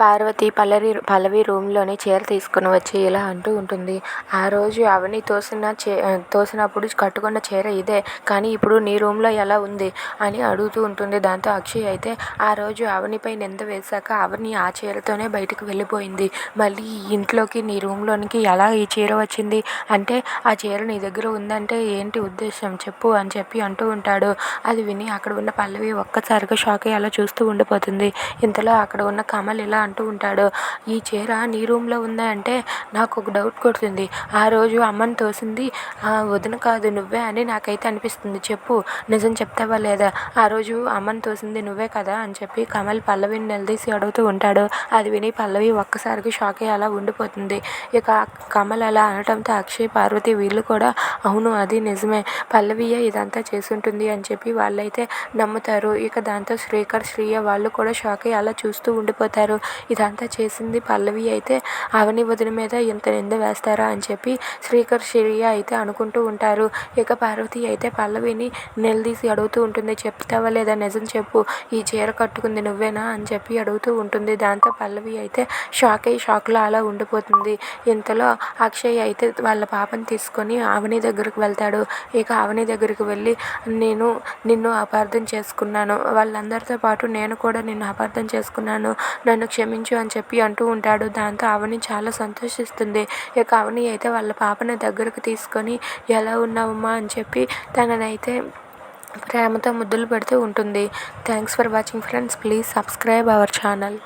పార్వతి పల్లవి పల్లవి రూమ్లోని చీర తీసుకుని వచ్చి ఇలా అంటూ ఉంటుంది. ఆ రోజు అవని తోసిన చే తోసినప్పుడు కట్టుకున్న చీర ఇదే కానీ ఇప్పుడు నీ రూమ్లో ఎలా ఉంది? అని అడుగుతూ ఉంటుంది. దాంతో అక్షయ్ అయితే ఆ రోజు అవనిపై నింద వేశాక అవని ఆ చీరతోనే బయటకు వెళ్ళిపోయింది. మళ్ళీ ఇంట్లోకి నీ రూమ్లోనికి ఎలా ఈ చీర వచ్చింది? అంటే ఆ చీర నీ దగ్గర ఉందంటే ఏంటి ఉద్దేశం? చెప్పు అని చెప్పి అంటూ ఉంటాడు. అది విని అక్కడ ఉన్న పల్లవి ఒక్కసారిగా షాక్ అయ్యి అలా చూస్తూ ఉండిపోతుంది. ఇంతలో అక్కడ ఉన్న కమల్ ఇలా అంటూ ఉంటాడు. ఈ చీర నీ రూమ్లో ఉందా? అంటే నాకు ఒక డౌట్ కొడుతుంది. ఆ రోజు అమ్మని తోసింది. ఆ వదిన కాదు నువ్వే అని నాకైతే అనిపిస్తుంది. చెప్పు నిజం చెప్తావా లేదా? ఆ రోజు అమ్మని తోసింది నువ్వే కదా? అని చెప్పి కమల్ పల్లవిని నిలదీసి అడుగుతూ ఉంటాడు. అది విని పల్లవి ఒక్కసారికి షాక్ అయ్యి అలా ఉండిపోతుంది. ఇక కమల్ అలా అనటంతో అక్షయ్ పార్వతి వీళ్ళు కూడా అవును అది నిజమే. పల్లవియే ఇదంతా చేసుంటుంది అని చెప్పి వాళ్ళైతే నమ్ముతారు. ఇక దాంతో శ్రీకర్ శ్రీయ వాళ్ళు కూడా షాక్ అయ్యి అలా చూస్తూ ఉండిపోతారు. ఇదంతా చేసింది పల్లవి అయితే అవని వదిన మీద ఇంత నింద వేస్తారా అని చెప్పి శ్రీకర్ శ్రీయ అయితే అనుకుంటూ ఉంటారు. ఇక పార్వతి అయితే పల్లవిని నిలదీసి అడుగుతూ ఉంటుంది. చెప్తావా లేదా నిజం చెప్పు. ఈ చీర కట్టుకుంది నువ్వేనా? అని చెప్పి అడుగుతూ ఉంటుంది. దాంతో పల్లవి అయితే షాక్ అయ్యి షాక్లో అలా ఉండిపోతుంది. ఇంతలో అక్షయ్ అయితే వాళ్ళ పాపని తీసుకొని అవని దగ్గరికి వెళ్తాడు. ఇక అవని దగ్గరికి వెళ్ళి నేను నిన్ను అపార్థం చేసుకున్నాను. వాళ్ళందరితో పాటు నేను కూడా నిన్ను అపార్థం చేసుకున్నాను. నన్ను క్షమించు అని చెప్పి అంటూ ఉంటాడు. దాంతో అవని చాలా సంతోషిస్తుంది. ఇక అవని అయితే వాళ్ళ పాపని దగ్గరకు తీసుకొని ఎలా ఉన్నావమ్మా అని చెప్పి తననైతే ప్రేమతో ముద్దులు పెడుతూ ఉంటుంది. Thanks for watching friends please subscribe our channel